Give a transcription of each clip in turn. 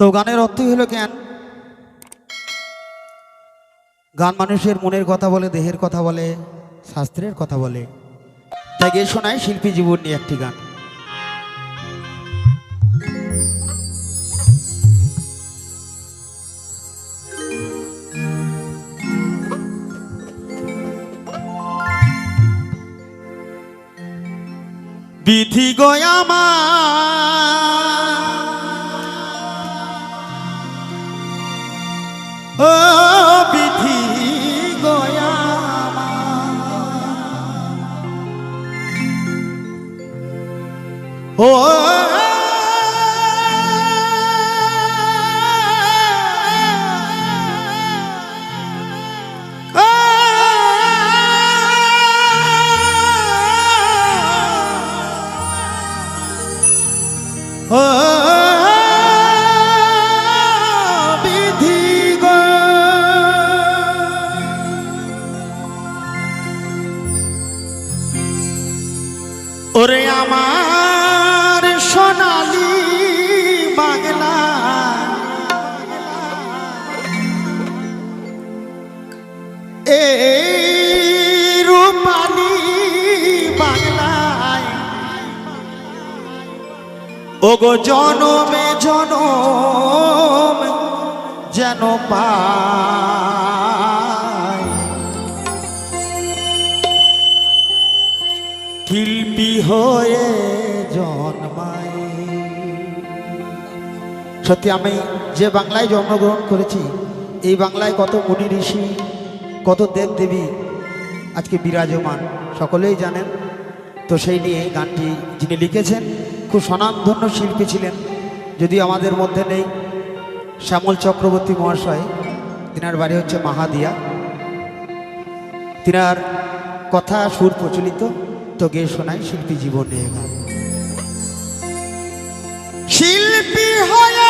তো গানের অর্থই হলো জ্ঞান। গান মানুষের মনের কথা বলে, দেহের কথা বলে, শাস্ত্রের কথা বলে। তাই গিয়ে শোনায় শিল্পী জীবন নিয়ে একটি গান। বিধি গয়ামা ও বিধি গয়ামা ও ও ওগো জনমে জনম যেন পায় শিল্পী হয়ে জন্মায় সত্যি আমি যে বাংলায় জন্মগ্রহণ করেছি, এই বাংলায় কত মুনি ঋষি, কত দেব দেবী আজকে বিরাজমান, সকলেই জানেন। তো সেই নিয়ে গানটি যিনি লিখেছেন খুব স্বনামধন্য শিল্পী ছিলেন যদি আমাদের মধ্যে নেই শ্যামল চক্রবর্তী মহাশয়। তিনার বাড়ি হচ্ছে মাহাদিয়া। তিনার কথা সুর প্রচলিত, তো গে শোনায় শিল্পী জীবন গান শিল্পী হয়ে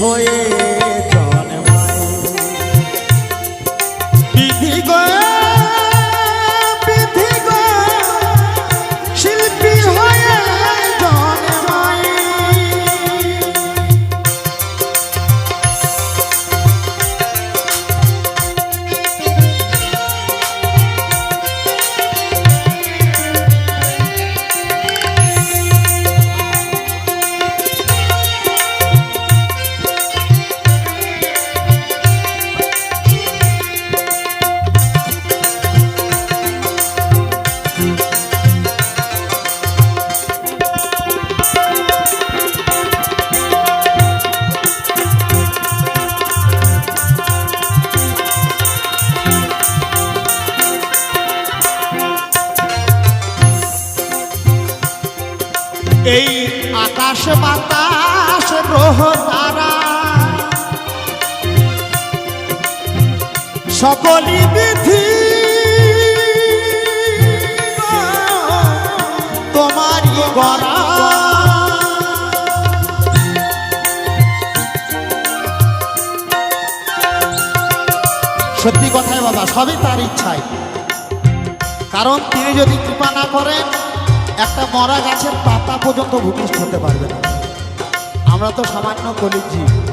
শিল্পী সকলই বিধি তোমারই গড়া সত্যি কথাই বাবা, সবই তার ইচ্ছায়। কারণ তিনি যদি কৃপা না করেন, একটা মরা গাছের পাতা পর্যন্ত ভূমিষ্ঠ হতে পারবে না। আমরা তো সামান্য কলির জীব।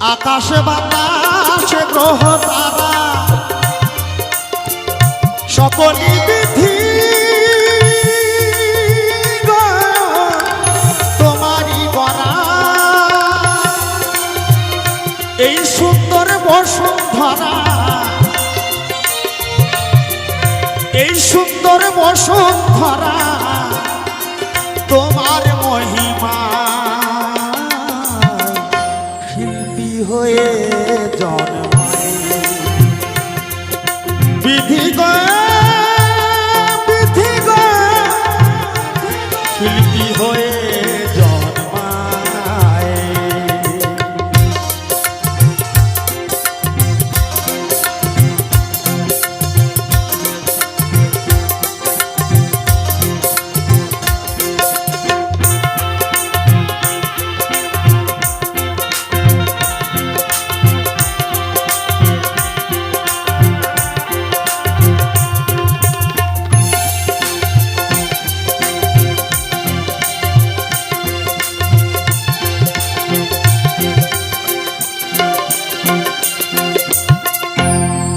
আকাশে বাতাসে গ্রহ তারা। সকলই বিধি। তোমারই গড়া এই সুন্দর বসুন্ধরা। এই সুন্দর বসুন্ধরা। তোমার মহিমা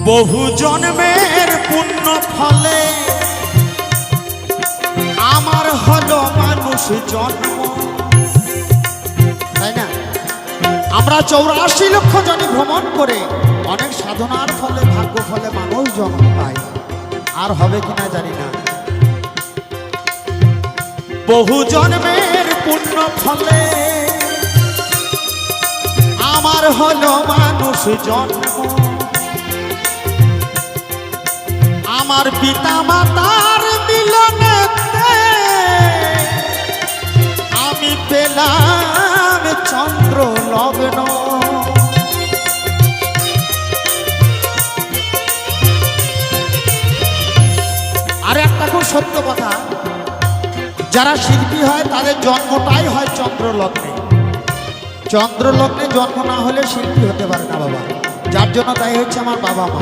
বহু জন্মের পুণ্য ফলে আমার হলো মানুষ জন্ম। তাই না? আমরা চৌরাশি লক্ষ জনে ভ্রমণ করে অনেক সাধনার ফলে, ভাগ্য ফলে মানুষ জন্ম পায় আর হবে কিনা জানি না। বহু জন্মের পুণ্য ফলে আমার হলো মানুষ জন্ম। আমার পিতা মাতার মিলনেতে আমি পেলাম চন্দ্র লগ্ন। আর একটা খুব সত্য কথা, যারা শিল্পী হয়, তাদের জন্মটাই হয় চন্দ্র লগ্নে চন্দ্র লগ্নে জন্ম না হলে শিল্পী হতে পারে না বাবা। যার জন্য তাই হচ্ছে আমার বাবা মা।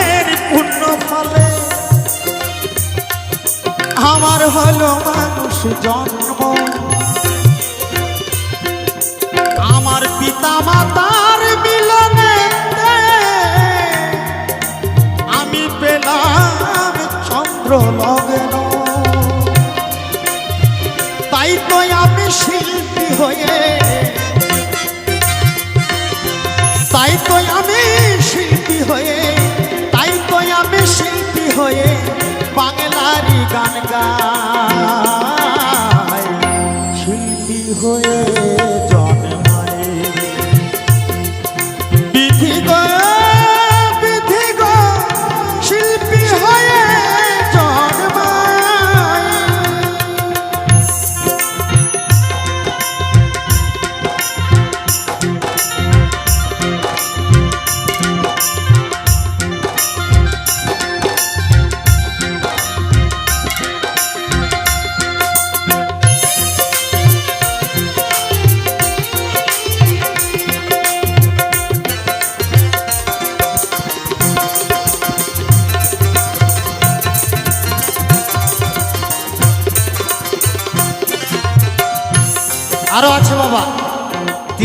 আমার হলো মানুষ জন্ম। আমার পিতা মাতার মিলনে আমি পেলাম চন্দ্র লগ্ন। তাই তো আমি শিল্পী হয়ে তাই তো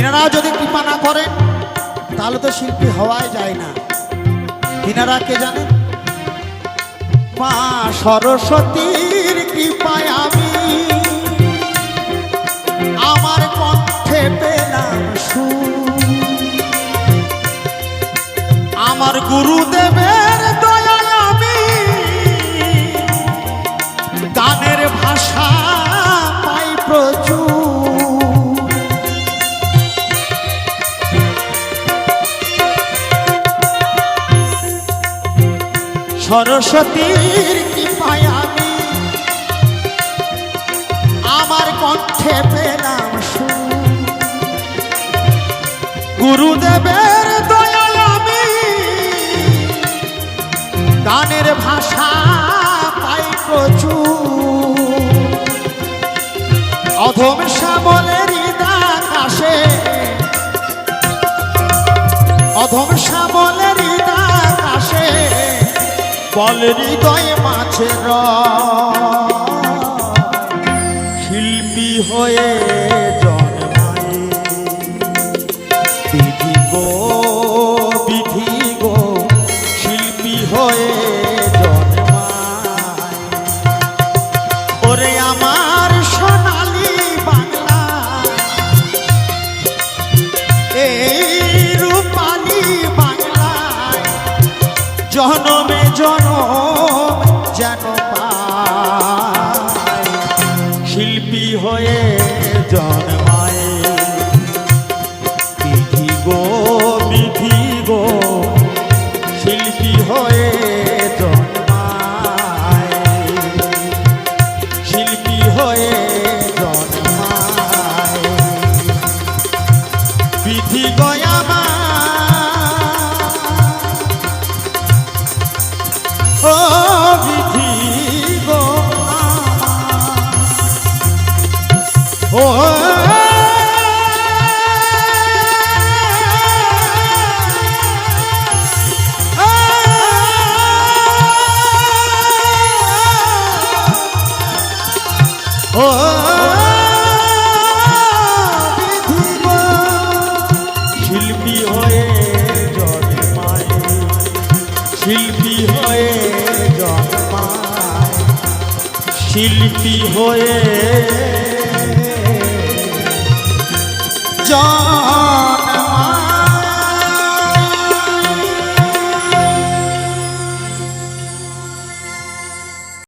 তিনারা যদি কৃপা না করেন তাহলে তো শিল্পী হওয়াই যায় না। তিনারা কে জানেন মা সরস্বতীর কৃপায় আমি আমার কণ্ঠে পেলাম সুর। আমার গুরুদেবের সরস্বতীর কৃপায় আমি আমার কণ্ঠে পেলাম গুরুদেবের দয়ায় আমি গানের ভাষা পাই প্রচুর। অধম শ্যামলের বল হৃদয় মাছের শিল্পী হয়ে যেন শিল্পী হয়ে জন্মায়। শিল্পী হয়ে জন্মায়। শিল্পী হয়ে জন্ম